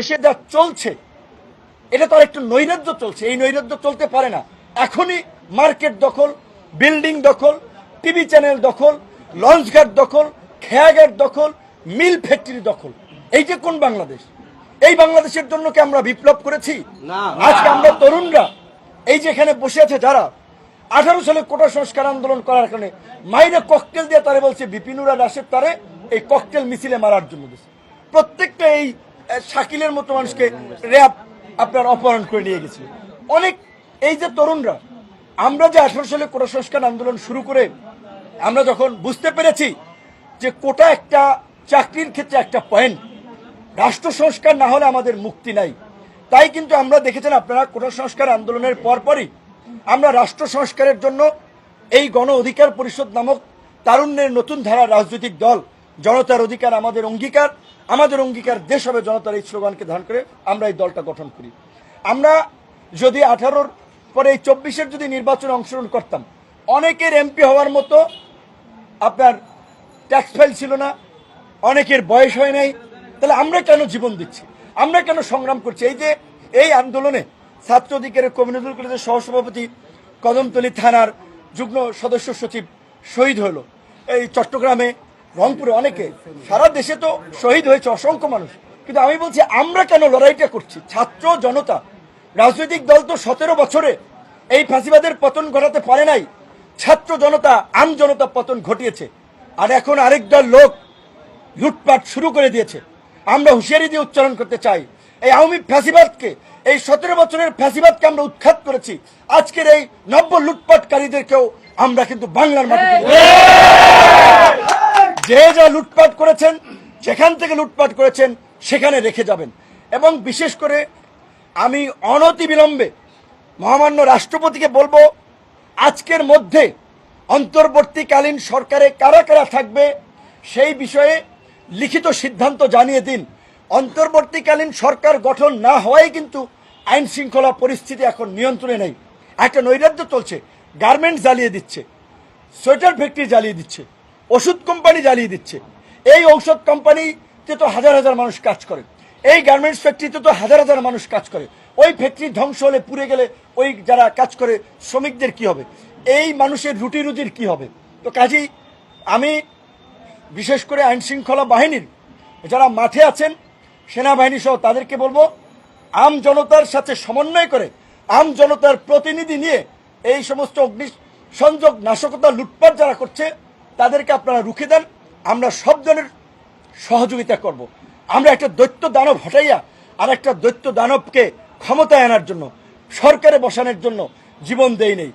দেশে যা চলছে এটা তো আর একটু নৈরাজ্য চলছে। এই নৈরাজ্য চলতে পারে না। এখনই মার্কেট দখল বিল্ডিং দখল টিভি চ্যানেল দখল লঞ্চঘাট দখল খেয়াঘাট দখল মিল ফ্যাক্টরি দখল। এই যে কোন বাংলাদেশ? এই বাংলাদেশের জন্য কি আমরা বিপ্লব করেছি? আজকে আমরা তরুণরা এই যে এখানে বসে আছে যারা আঠারো সালে কোটা সংস্কার আন্দোলন করার কারণে মাইরে ককটেল দিয়ে তারে বলছে বিপিনুরা দাসের তারে এই ককটেল মিছিলে মারার জন্য দিছে। প্রত্যেকটা এই শাকিলের মতো মানুষকে র্যাব আপনার অপহরণ করে নিয়ে গেছিল। অনেক, এই যে তরুণরা, আমরা যে আঠারো সালে কোটা সংস্কার আন্দোলন শুরু করে, আমরা যখন বুঝতে পেরেছি যে কোটা একটা চাকরির ক্ষেত্রে একটা পয়েন্ট রাষ্ট্র সংস্কার না হলে আমাদের মুক্তি নাই। তাই কিন্তু আমরা দেখেছেন আপনারা কোটা সংস্কার আন্দোলনের পরপরই আমরা রাষ্ট্র সংস্কারের জন্য এই গণ অধিকার পরিষদ নামক তারুণ্যের নতুন ধারা রাজনৈতিক দল, জনতার অধিকার আমাদের অঙ্গীকার আমাদের অঙ্গীকার দেশ হবে, জনতার এই স্লোগানকে ধারণ করে আমরা এই দলটা গঠন করি। আমরা যদি আঠারোর পরে এই চব্বিশের যদি নির্বাচনে অংশগ্রহণ করতাম, অনেকের এমপি হওয়ার মতো আপনার ট্যাক্স ফাইল ছিল না, অনেকের বয়স হয় নাই, তাহলে আমরা কেন জীবন দিচ্ছি? আমরা কেন সংগ্রাম করছি? এই যে এই আন্দোলনে ছাত্র অধিকারের কমিউনিটি কলেজের সহসভাপতি কদমতলী থানার যুগ্ম সদস্য সচিব শহীদ হলো। এই চট্টগ্রামে রংপুরে অনেকে, সারা দেশে তো শহীদ হয়েছে অসংখ্য মানুষ। কিন্তু আমি বলছি, আমরা কেন লড়াইটা করছি? ছাত্র জনতা, রাজনৈতিক দল তো সতেরো বছরে এই ফাঁসিবাদের পতন ঘটাতে পারে নাই। ছাত্র জনতা, আম জনতা পতন ঘটিয়েছে। আর এখন আরেক দল লোক লুটপাট শুরু করে দিয়েছে। আমরা হুঁশিয়ারি দিয়ে উচ্চারণ করতে চাই, এই আওয়ামী ফ্যাসিবাদকে, এই সতেরো বছরের ফ্যাসিবাদকে আমরা উৎখাত করেছি। আজকের এই নব্য লুটপাটকারীদেরকেও আমরা কিন্তু বাংলার মাটিতে যে যা লুটপাট করেছেন, যেখান থেকে লুটপাট করেছেন, সেখানে রেখে যাবেন। এবং বিশেষ করে আমি অনতি বিলম্বে মহামান্য রাষ্ট্রপতিকে বলব, আজকের মধ্যে অন্তর্বর্তীকালীন সরকারে কারা কারা থাকবে, সেই বিষয়ে লিখিত সিদ্ধান্ত জানিয়ে দিন। অন্তর্বর্তীকালীন সরকার গঠন না হওয়াই কিন্তু আইন শৃঙ্খলা পরিস্থিতি এখন নিয়ন্ত্রণে নেই। একটা নৈরাজ্য চলছে, গার্মেন্টস জ্বালিয়ে দিচ্ছে, সোয়েটার ফ্যাক্টরি জ্বালিয়ে দিচ্ছে। ওষুধ কোম্পানি জ্বালিয়ে দিচ্ছে। এই ঔষধ কোম্পানিতে তো হাজার হাজার মানুষ কাজ করে। এই গার্মেন্টস ফ্যাক্টরিতে তো হাজার হাজার মানুষ কাজ করে। ওই ফ্যাক্টরি ধ্বংস হলে, পুড়ে গেলে ওই যারা কাজ করে, শ্রমিকদের কি হবে? এই মানুষের রুটি রুজির কি হবে? তো কাজেই আমি বিশেষ করে আইন শৃঙ্খলা বাহিনীর যারা মাঠে আছেন, সেনাবাহিনী সহ তাদেরকে বলব, আম জনতার সাথে সমন্বয় করে, আম জনতার প্রতিনিধি নিয়ে এই সমস্ত অগ্নি সংযোগ নাশকতা, লুটপাট যারা করছে তাদেরকে আপনারা রুখে দেন, আমরা সব জনের সহযোগিতা করব। আমরা একটা দৈত্য দানব হটাইয়া আর একটা দৈত্য দানবকে ক্ষমতায় আনার জন্য, সরকারে বসানোর জন্য জীবন দেই নেই